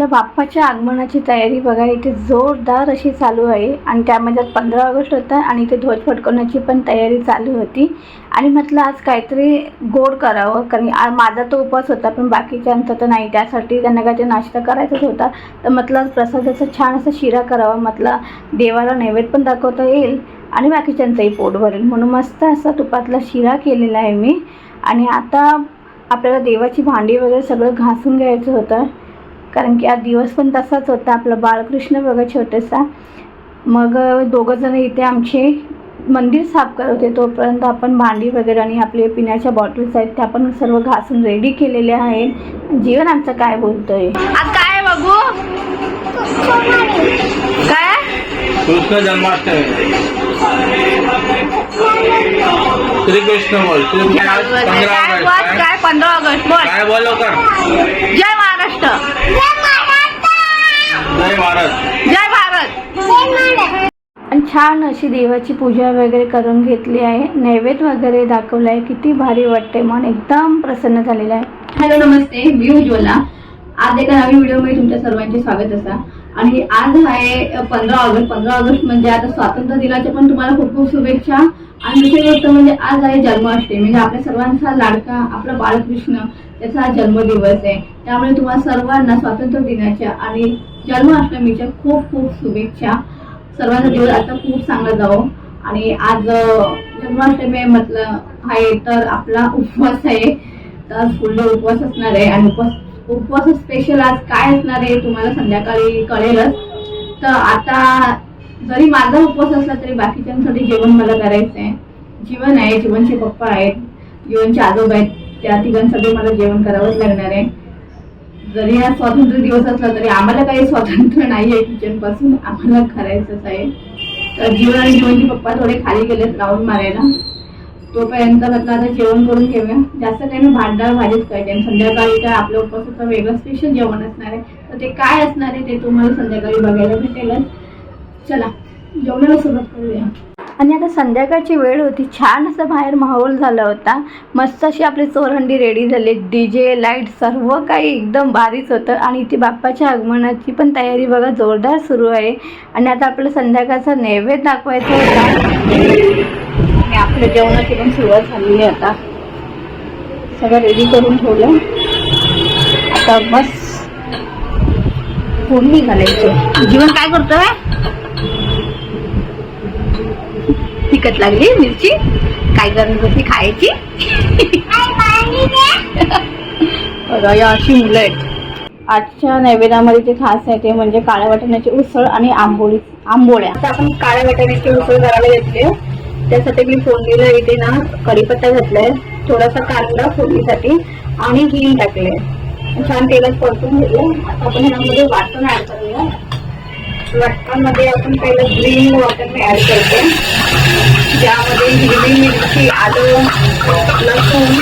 आपल्या बाप्पाच्या आगमनाची तयारी बघा इथे जोरदार अशी चालू आहे. आणि त्यामध्ये पंधरा ऑगस्ट होता आणि इथे ध्वज फडकवण्याची पण तयारी चालू होती. आणि म्हटलं आज काहीतरी गोड करावं कारण माझा तो उपवास होता पण बाकीच्यांचा तर नाही. त्यासाठी त्यांना काहीतरी नाश्ता करायचाच होता. तर म्हटलं प्रसादाचा छान असा शिरा करावा. म्हटलं देवाला नैवेद्य पण दाखवता येईल आणि बाकीच्यांचंही पोट भरेल. म्हणून मस्त असा तुपातला शिरा केलेला आहे मी. आणि आता आपल्याला देवाची भांडी वगैरे सगळं घासून घ्यायचं होतं. कारण की आज दिवस पण तसाच होता आपला बाळकृष्ण बघा छोटासा. मग दोघं जण इथे आमचे मंदिर साफ करत होते तोपर्यंत आपण भांडी वगैरे आणि आपले पिण्याच्या बॉटल्स आहेत त्या पण सर्व घासून रेडी केलेले आहेत. जीवन आमचं काय बोलतोय? आज काय बघू? काय? कृष्ण जन्माष्टमी. श्री ऑगस्ट बोल, काय? काय पंधरा ऑगस्ट? बोल. काय बोलो का जय महाराष्ट्र. जय महाराज जय भारत. आणि छान अशी देवाची पूजा वगैरे करून घेतली आहे. नैवेद्य वगैरे दाखवलं आहे किती भारी वाटते मन एकदम प्रसन्न झालेलं आहे. हॅलो नमस्ते. मी उज्ज्वला. आज एका नवीन व्हिडिओमध्ये तुमच्या सर्वांचे स्वागत असा. आणि आज आहे पंधरा ऑगस्ट. पंधरा ऑगस्ट म्हणजे आता स्वातंत्र्य दिनाच्या पण तुम्हाला खूप खूप शुभेच्छा. आणि दुसरी गोष्ट म्हणजे आज आहे जन्माष्टमी. म्हणजे आपल्या सर्वांचा लाडका आपला बाळकृष्ण त्याचा हा जन्मदिवस आहे. त्यामुळे तुम्हाला सर्वांना स्वातंत्र्य दिनाच्या आणि जन्माष्टमीच्या खूप खूप शुभेच्छा. सर्वांचा दिवस आता खूप चांगला जावो. आणि आज जन्माष्टमी मतलब म्हटलं आहे तर आपला उपवास आहे. तर फुल उपवास असणार आहे आणि उपवास उपवास स्पेशल आज काय असणार आहे तुम्हाला संध्याकाळी कळेलच. तर आता जरी माझा उपवास असला तरी बाकीच्यांसाठी जेवण मला करायचं आहे जीवन आहे जीवनचे पप्पा आहेत जीवनचे आजोबा आहेत त्या तिघांसाठी मला जेवण करावंच लागणार आहे. जरी हा स्वातंत्र्य दिवस असला तरी आम्हाला काही स्वातंत्र्य नाही आहे किचनपासून आम्हाला करायचंच आहे. तर जीवन आणि जीवनचे पप्पा थोडे खाली गेलेत राऊंड मारायला. तोपर्यंत म्हटलं आता जेवण करून घेऊया जास्त काही मी भांडार भाजीच करते आणि संध्याकाळी काय आपल्या उपवासाचं वेगळं स्पेशल जेवण असणार आहे. तर ते काय असणार आहे ते तुम्हाला संध्याकाळी बघायला भेटेलच. चला जेवणाला सुरुवात करूया. आणि आता संध्याकाळची वेळ होती. छान असं बाहेर माहोल झाला होता. मस्त अशी आपली चोरहंडी रेडी झाली. डी जे लाइट सर्व काही एकदम भारीच होतं. आणि इथे बाप्पाच्या आगमनाची पण तयारी बघा जोरदार सुरू आहे. आणि आता आपल्याला संध्याकाळचा नैवेद्य दाखवायचा होता. आणि आपल्या जेवणाची पण सुरुवात झालेली आहे आता. सगळं रेडी करून ठेवलं आता बस. फोडणी घालायचं. जीवन काय करतोय? तिखट लागली मिरची. काय गरज होती खायची. बघा या अशी मुलं आहेत. आजच्या नैवेद्यामध्ये जे खास आहे ते म्हणजे काळ्या वाटाण्याची उसळ आणि आंबोळी आंबोळ्या. आता आपण काळ्या वाटाण्याची उसळ करायला घेतली त्यासाठी मी फोडणीला इथे ना कढीपत्ता घातलाय. थोडासा कांदा फोडणीसाठी आणि हिंग टाकले छान तेलात परतून घेतलं आता आपण ह्यामध्ये वाटण ऍड करूया. वाटणामध्ये आपण पहिलं ग्रीन वाटण ऍड करतो ज्यामध्ये हिरवी मिरची आलं लसूण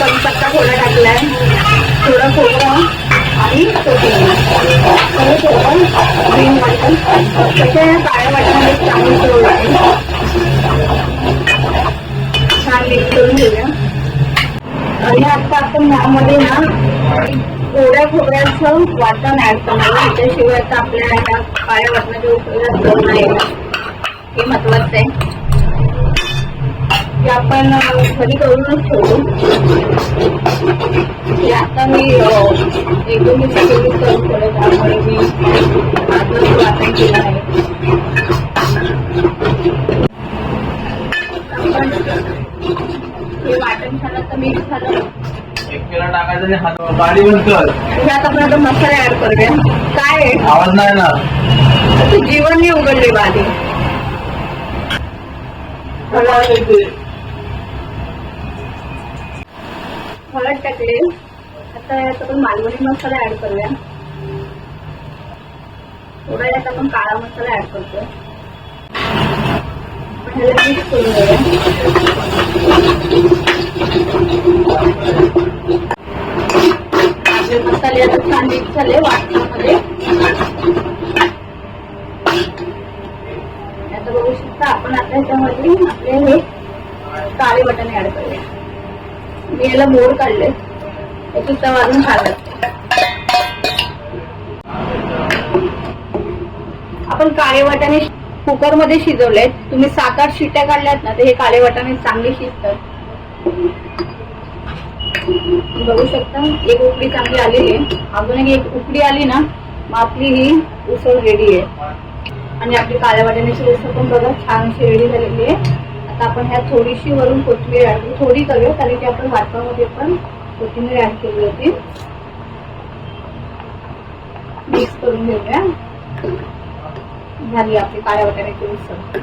कढीपत्ता थोडा टाकलाय. थोडा खोबरं आणि कोथिंबीर थोडं थोडं ग्रीन वाटण त्याच्या या काळ्या वाटणामध्ये चांगली चव आहे छान मिक्स करून घेऊया आणि आता आपण यामध्ये ना थोड्या खोबऱ्याचं वाटण ऍड करणार त्याच्याशिवाय आता आपल्या ह्या काळ्या वाटणाच्या उपयोग नाही. हे महत्वाचं आहे. ते आपण घरी करूनच ठेवतो हे आता मी अं, एक दोन दिवस केली करून ठेवलं त्यामुळे मी आजच वाटण केलं आहे. आपण हे वाटण झालं तर झालं. त्यात आपण आता मसाले ऍड करूया. काय आहे? आवाज नाही ना तू जीवनने उघडले बाधी आवाज टाकले. आता यात आपण मालवणी मसाला ऍड करूया. थोडा यात आपण काळा मसाला ऍड करतो. आपण ह्याला मिक्स करून घेऊया. मसाले आता छान मिक्स झाले वाटणामध्ये. आता बघू शकता आपण आता ह्याच्यामध्ये आपले हे काळे बटाणे ऍड करूया. मी याला मोर काढले त्याची चव अजून छान आपण काळे वाटाणे कुकरमध्ये शिजवलेत तुम्ही सात आठ शिट्या काढल्यात ना तर हे काळे वाटाणे चांगले शिजतात. बघू शकता एक उकडी चांगली आलेली आहे. अजून एक उकडी आली ना मग आपली ही उसळ रेडी आहे. आणि आपली काळ्या वाट्याची उसळ पण बघा छानशी रेडी झालेली आहे. आता आपण ह्या थोडीशी वरून कोथिंबीर ऍड थोडी करूया कारण की आपण वाटपामध्ये पण कोथिंबीर ऍड केली होती. मिक्स करून घेऊया. झाली आपली पाया वगैरे उसळ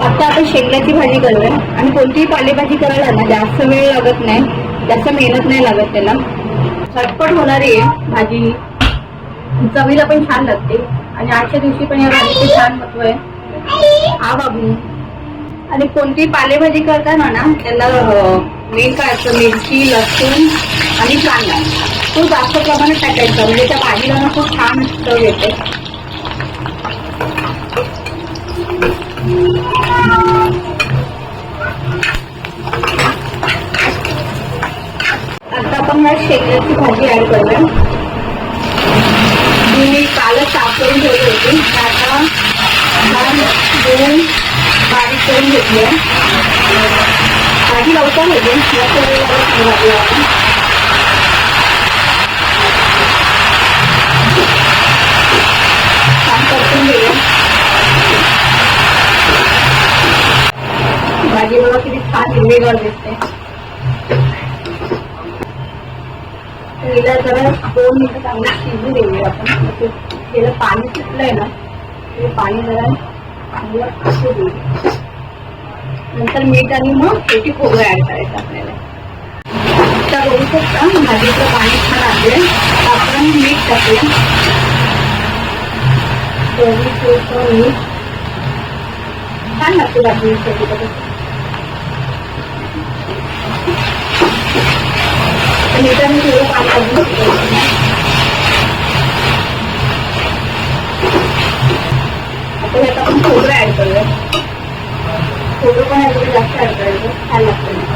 आता आपण शेंगल्याची भाजी करूया. आणि कोणतीही पालेभाजी करायला ना जास्त वेळ लागत नाही. जास्त मेहनत नाही लागत त्याला. झटपट होणारी आहे भाजी. चवीला पण छान लागते. आणि आजच्या दिवशी पण या भाजीचे छान महत्त्व आहे. हा बाबू. आणि कोणती पालेभाजी करताना ना त्याला मेन काय असतं मिरची लसूण आणि कांदा. तो जास्त प्रमाणात टाकायचा म्हणजे त्या भाजीला ना खूप छान चव येते. आता आपण ह्या शेंगण्याची भाजी ऍड करूया. मी कालच साफ करून ठेवली होती. आता दोन बारीक करून घेतले आधी लवकर होते भाजी बघा किती छान दिसते हिला जरा दोन मिनिटं चांगलं शिजू देऊया आपण तिला पाणी सुटलंय ना पाणी जरा असू नंतर मीठ आणि मग पेटी खोबरं ऍड करायचं आपल्याला. आता बघू शकता भाजीचं पाणी छान आले आपण मीठ टाकूया मीठ छान लागते आपली मीठ आणि थोडं पाणी अजून घालायचं. आता आपण खोबरं ऍड करूया. खोबरं पण याच्यामध्ये जास्त ऍड करायचं. छान लागतं.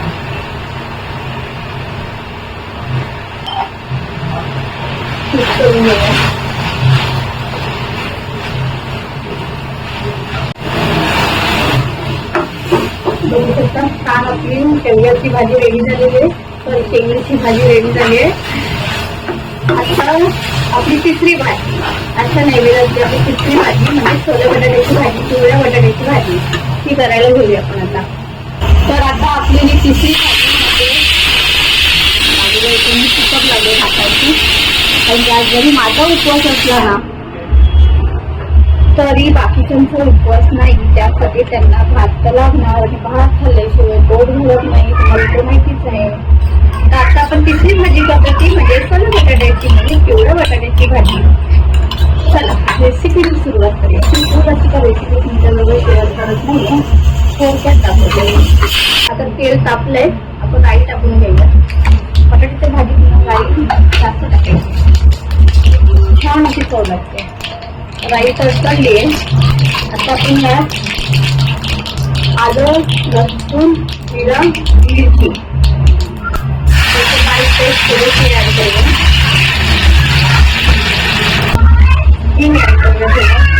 मिक्स करून घेऊया. बघू शकता छान आपली शेवग्याची भाजी रेडी झालेली आहे. तर शेंगण्याची भाजी रेडी झाली आहे. आता आपली तिसरी भाजी. आजच्या नैवेद्याची आपली तिसरी भाजी म्हणजे छोले बटाट्याची भाजी पिवळ्या बटाट्याची भाजी ती करायला घेऊया आपण आता. तर आता आपली ही तिसरी भाजी म्हणजे भाजीला लागेल हाताची आज जरी माझा उपवास असला ना तरी बाकीच्यांचा उपवास नाही. त्यासाठी त्यांना भात तर लागणार. आणि भात खाल्ल्याशिवाय गोड भरत नाही तुम्हाला तर माहितीच आहे. तर आता आपण तिसरी भाजी करतो ती म्हणजे सर्व बटाट्याची म्हणजे पिवळ्या बटाट्याची भाजी. चला रेसिपीची सुरुवात करूया. सिंपल अशी का रेसिपी तुमच्याजवळ शेअर करत नाही थोडक्यात दाखवते. आता तेल तापलंय. आपण राई टाकून घ्यायला बटाट्याच्या भाजीत राई जास्त टाकायची छान अशी चव लागते. राई तडतडली आहे. आता आपण यात आलं लसूण जिरा मिरची. त्याची बारीक पेस्ट थोडीशी ऍड करूया. हिंग ऍड करूया थोडं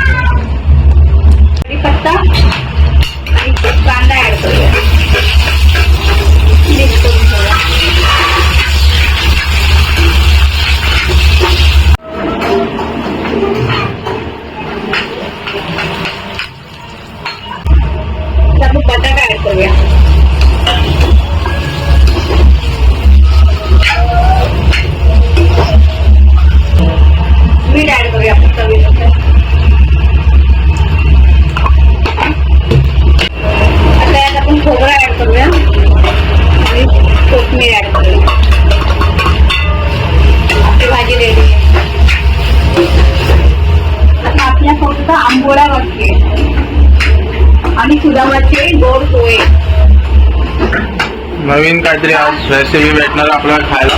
नवीन काहीतरी आज रेसिपी भेटणार आपल्याला खायला.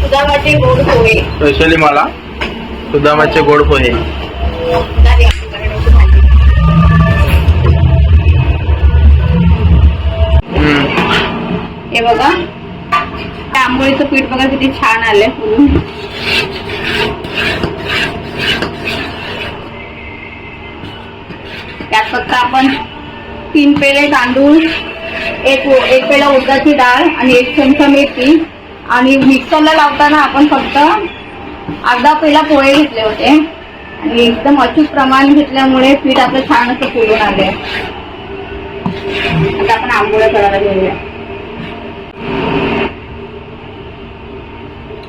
सुदामाचे गोड पोहे. स्पेशली मला. सुदामाचे गोड पोहे. हे बघा. आंबोळीचं पीठ बघा किती छान आलंय. फुलून. तीन पेले तांदूळ एक एक वेळा उडदाची डाळ आणि एक चमचा मेथी. आणि मिक्सरला लावताना आपण फक्त अर्धा पेला पोहे घेतले होते. आणि एकदम अचूक प्रमाण घेतल्यामुळे पीठ आपलं छान असं फुलून आले आता आपण आंबोळ्या करायला घेऊया.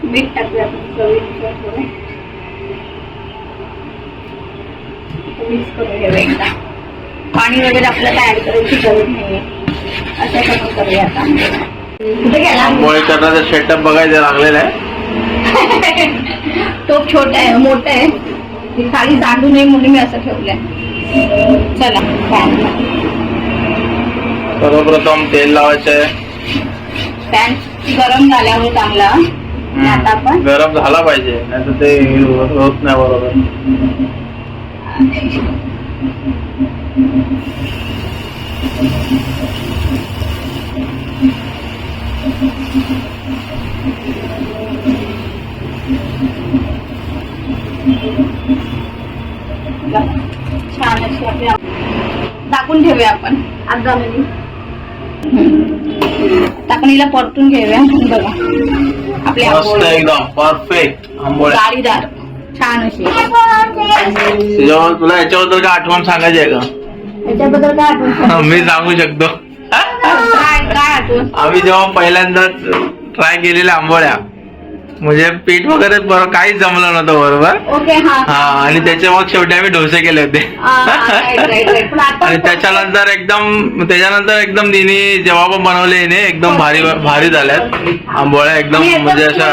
मीठ टाकूया मिक्स करून घेऊया एकदा. पाणी वगैरे आपल्याला ऍड करायची गरज नाहीये. करूया आता कुठे गेला आंबोळी करण्याचा सेटअप बघायला लागलेला आहे. टोप छोटा आहे मोठा आहे. ती खाली सांडू नये म्हणून मी असं ठेवलंय. चला सर्वप्रथम तेल लावायचं आहे पॅन गरम झाल्यामुळे चांगला. आता आपण गरम झाला पाहिजे नाही तर ते होत नाही बरोबर. छान अशी आपली आंबोळी. टाकून ठेवूया आपण. अर्धा मिनिट हिला परतून घेऊया. बघा. आपली एकदम. परफेक्ट आंबोळ्या छान अशी. तुला याच्याबद्दल काय आठवण सांगायची आहे का? याच्याबद्दल काय आठवण? मी सांगू शकतो. आम्ही जेव्हा पहिल्यांदा ट्राय केलेल्या आंबोळ्या म्हणजे पीठ वगैरे बरं काहीच जमलं नव्हतं बरोबर. ओके हा. आणि त्याच्या मग शेवटी आम्ही डोसे केले होते. आणि त्याच्यानंतर एकदम त्याच्यानंतर एकदम दिनी जेव्हा पण बनवले हिने एकदम भारी भारी झाल्यात. आंबोळ्या एकदम म्हणजे अशा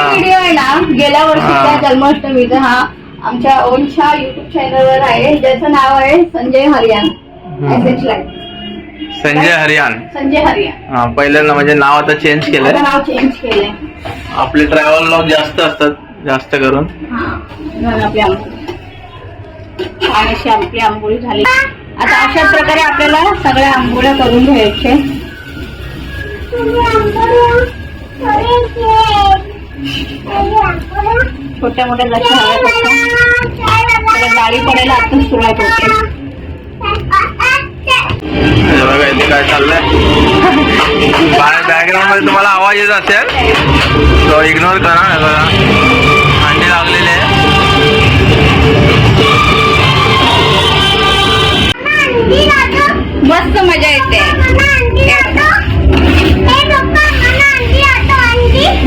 ना गेल्या वर्षीच्या. जन्माष्टमीचा हा. आमच्या ओनच्या युट्यूब चॅनलवर आहे. ज्याचं नाव आहे संजय हरियाण. संजय हरियान संजय हरियाण. हा पहिल्यांदा म्हणजे नाव आता चेंज आता केलंय नाव चेंज केलंय. आपले ट्रॅव्हल लॉग जास्त असतात जास्त करून. हा आपली आपली झाली. आता अशा प्रकारे आपल्याला सगळ्या आंबोळ्या करून घ्यायचे. छोट्या मोठ्या जशा हव्या गाडी पडायला आतून सुरुवात होते. बघा इथे काय चाललंय. बॅकग्राऊंडमध्ये तुम्हाला आवाज येत असेल तो इग्नोर करा बघा. अंडे लागलेले आहे मस्त मजा येते.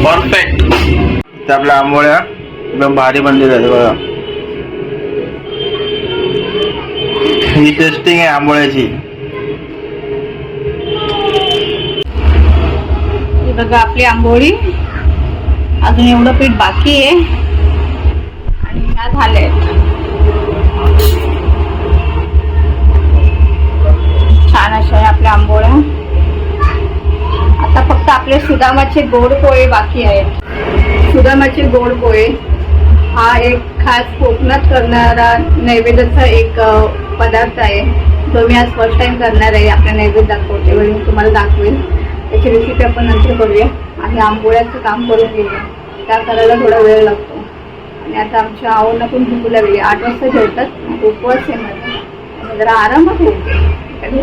परफेक्ट त्या आपल्या आंबोळ्या एकदम भारी बनली झाली बघा. ही टेस्टिंग आहे आंबोळ्याची. बघा आपली आंघोळी. अजून एवढं पीठ बाकी आहे. आणि ह्या झाल्या छान अशा आहे आपल्या आंबोळ्या आता फक्त आपले सुदामाचे गोड पोहे बाकी आहेत. सुदामाचे गोड पोहे. हा एक खास कोकणात करणारा नैवेद्याचा एक पदार्थ आहे. जो मी आज फर्स्ट टाइम करणार आहे. आपल्या नैवेद्य दाखवते वेळी मी तुम्हाला दाखवेल त्याची रेसिपी आपण नंतर करूया आणि आंबोळ्याचं काम करून घेऊया. त्या करायला थोडा वेळ लागतो. आणि आता आमच्या आवडला पण भूक लागली. आठ वाजता जेवतात. उपवास आहे माझा. जरा आरामात होते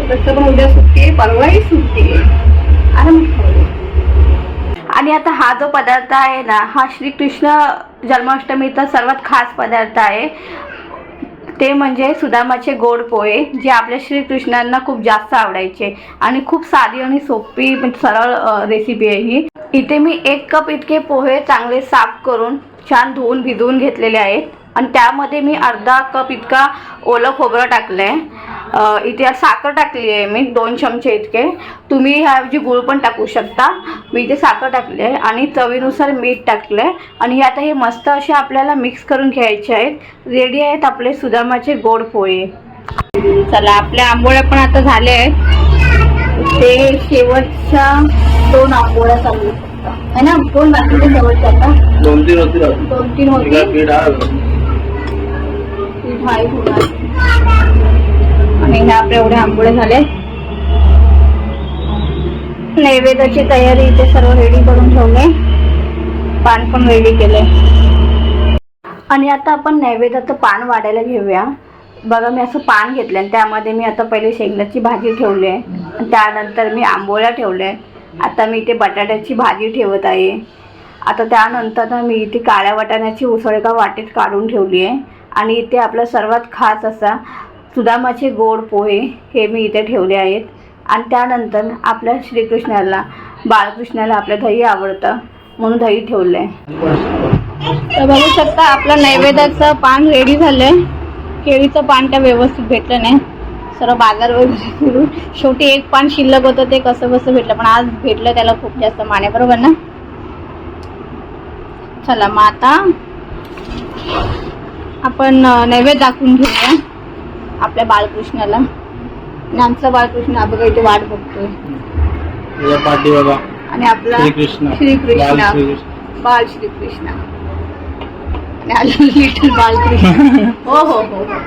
कसं पण उद्या सुट्टी परवाही सुट्टी आहे. आरामात खाऊ आणि आता हा जो पदार्थ आहे ना हा श्रीकृष्ण जन्माष्टमीचा सर्वात खास पदार्थ आहे. ते म्हणजे सुदामाचे गोड पोहे जे आपल्या श्रीकृष्णांना खूप जास्त आवडायचे. आणि खूप साधी आणि सोपी म्हणजे सरळ रेसिपी आहे ही. इथे मी एक कप इतके पोहे चांगले साफ करून छान धुवून भिजवून घेतलेले आहेत. आणि त्यामध्ये मी अर्धा कप इतका ओलं खोबरं टाकलं आहे इथे साखर टाकली आहे मी दोन चमचे इतके. तुम्ही ह्याऐवजी गुळ पण टाकू शकता. मी इथे साखर टाकली आहे आणि चवीनुसार मीठ टाकलं आहे आणि हे आता हे मस्त असे आपल्याला मिक्स करून घ्यायचे आहेत. रेडी आहेत आपले सुदामाचे गोड पोहे. चला आपल्या आंबोळ्या पण आता झाल्या आहेत. ते शेवटच्या दोन आंबोळ्या चालू आहेत. फक्त. है ना? दोन बाकीचे शेवटच्या आता? दोन तीन होती दोन तीन होती आहे ह्या आपल्या एवढ्या आंबोळे झाले. नैवेद्याची तयारी इथे सर्व रेडी करून ठेवले. पान पण रेडी केले. आणि आता आपण नैवेद्याचं पान वाढायला घेऊया. बघा मी असं पान घेतलं आणि त्यामध्ये मी आता पहिले शेंगदाची भाजी ठेवली आहे. त्यानंतर मी आंबोळ्या ठेवल्या आता मी इथे बटाट्याची भाजी ठेवत आहे. आता त्यानंतर ना मी इथे काळ्या वाटाण्याची उसळ एका वाटेत काढून ठेवली आहे. आणि इथे आपला सर्वात खास असा सुदामाचे गोड पोहे हे मी इथे ठेवले आहेत. आणि त्यानंतर आपल्या श्रीकृष्णाला बाळकृष्णाला आपलं दही आवडतं म्हणून दही ठेवलं आहे तर बघू शकता आपलं नैवेद्याचं पान रेडी झालंय. केळीचं पान त्या व्यवस्थित भेटलं नाही. सर्व बाजार वगैरे फिरून शेवटी एक पान शिल्लक होतं ते कसं कसं भेटलं. पण आज भेटलं त्याला खूप जास्त माने बरोबर ना? चला मग आता आपण नैवेद्य दाखवून घेऊया. आपल्या बाळकृष्णाला. आमचा बाळकृष्ण हा बघा इथे वाट बघतोय. पाठी बघा आणि आपला श्रीकृष्ण. श्रीकृष्ण. बाल श्रीकृष्ण. लिटल बालकृष्ण हो हो हो हो.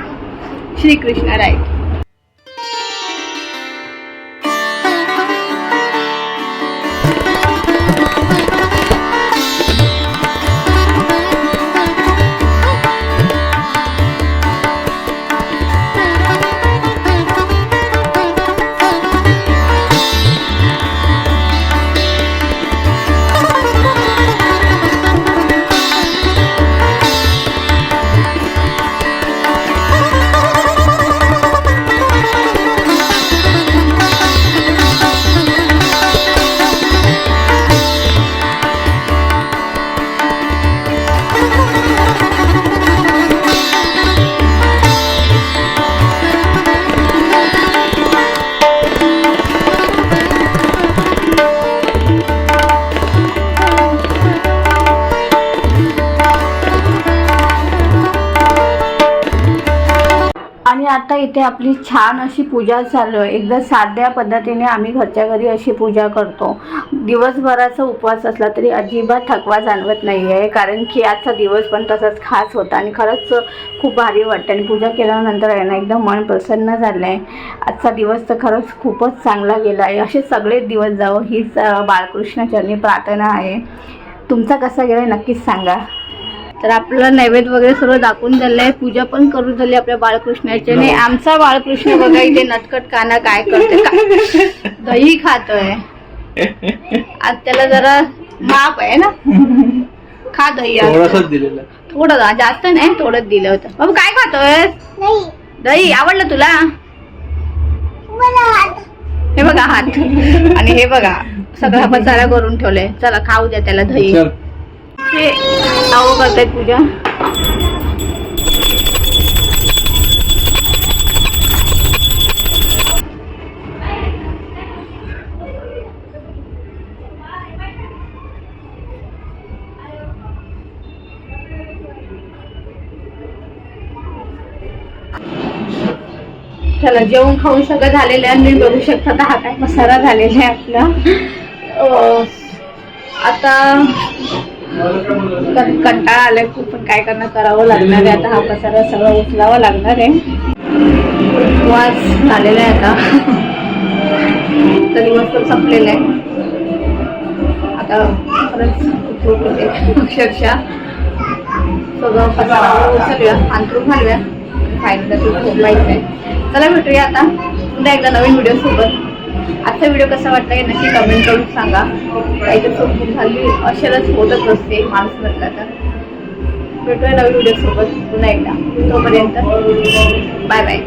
श्रीकृष्ण राईट इथे आपली छान अशी पूजा चालू आहे. एकदा साध्या पद्धतीने आम्ही घरच्या घरी अशी पूजा करतो. दिवसभराचा उपवास असला तरी अजिबात थकवा जाणवत नाही आहे कारण की आजचा दिवस पण तसाच खास होता आणि खरंच खूप भारी वाटतं. आणि पूजा केल्यानंतर आहे ना एकदम मन प्रसन्न झालं आहे आजचा दिवस तर खरंच खूपच चांगला गेला आहे. असे सगळेच दिवस जावं हीच बाळकृष्णचरणी प्रार्थना आहे. तुमचा कसा गेला नक्कीच सांगा. तर आपलं नैवेद्य वगैरे सर्व दाखवून झालंय पूजा पण करून झाली आपल्या बाळकृष्णाची आणि आमचा बाळकृष्ण बघा इथे नटकट काना काय करते का- दही खातोय. आज त्याला जरा माप आहे ना? खा दही थोडं जास्त नाही थोडंच दिलं होतं. बाबू काय खातोय दही. आवडलं तुला? हे बघा हात. आणि हे बघा सगळा पसारा करून ठेवलंय. चला खाऊ द्या त्याला दही. चल. हे आहो करतायत पूजा. चला जेवण खाऊन सगळं झालेलं आहे. मी बघू शकता दहा हा काय पसारा झालेला आहे आपला. अं, आता कं- कंटाळा आलाय खूप पण काय करणं करावं लागणार आहे. आता हा पसारा सगळं उचलावं लागणार आहे. वास झालेला आहे आता. तर मस्त पण संपलेला आहे. आता खरंच खूप अक्षरशः सगळं पसारा उचलूया अंतरून घालूया. फायनल खूप माहीत आहे चला भेटूया आता. पुन्हा एकदा नवीन व्हिडिओ सोबत. आजचा व्हिडिओ कसा वाटला हे नक्की कमेंट करून सांगा. काहीतरी सोबत झाली अशालाच होतच असते माणूस म्हटलं तर. भेटूया नवीन व्हिडिओसोबत पुन्हा एकदा. तोपर्यंत बाय बाय